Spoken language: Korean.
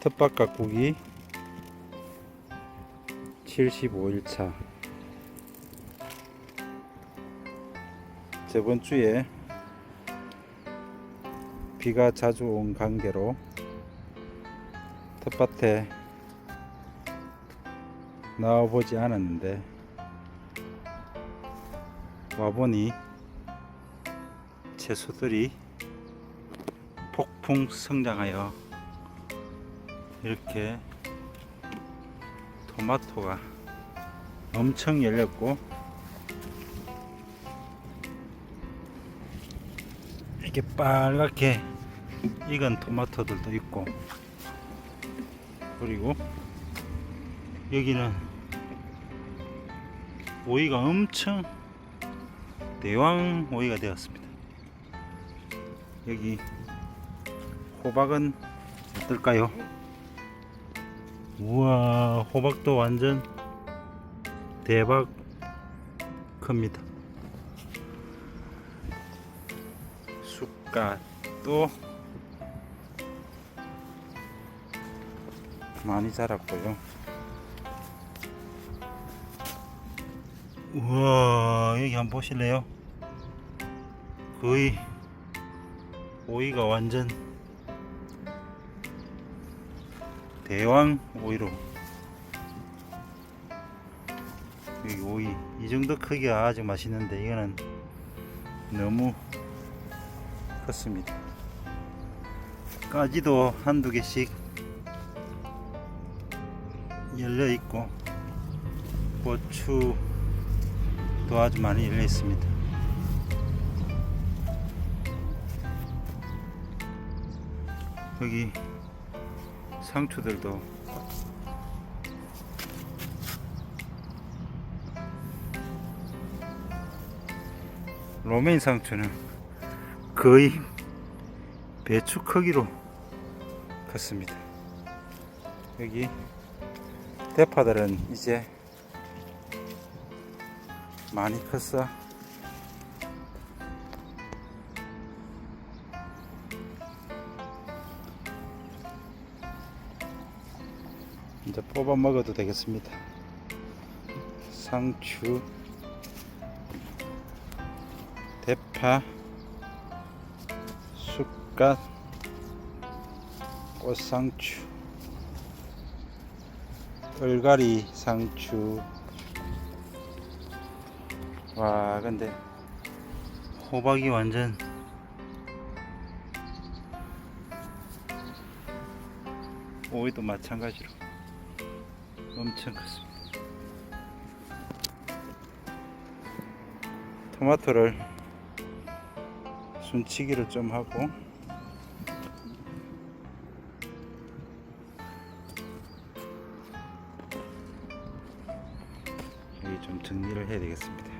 텃밭 가꾸기 75일차. 저번 주에 비가 자주 온 관계로 텃밭에 나와보지 않았는데 와보니 채소들이 폭풍 성장하여 이렇게 토마토가 엄청 열렸고 이렇게 빨갛게 익은 토마토들도 있고 그리고 여기는 오이가 엄청 대왕 오이가 되었습니다. 여기 호박은 어떨까요? 우와 호박도 완전 대박 큽니다. 쑥갓도 많이 자랐고요. 우와 여기 한번 보실래요? 거의 오이가 완전 대왕 오이로. 여기 오이 이 정도 크기가 아주 맛있는데 이거는 너무 컸습니다. 까지도 한두 개씩 열려 있고 고추도 아주 많이 열려 있습니다. 여기 상추들도 로메인 상추는 거의 배추 크기로 컸습니다. 여기 대파들은 이제 많이 컸어. 이제 뽑아 먹어도 되겠습니다. 상추, 대파, 쑥갓, 꽃상추, 얼갈이 상추. 와, 근데 호박이 완전 오이도 마찬가지로 엄청 컸습니다. 토마토를 순치기를 좀 하고 여기 좀 정리를 해야 되겠습니다.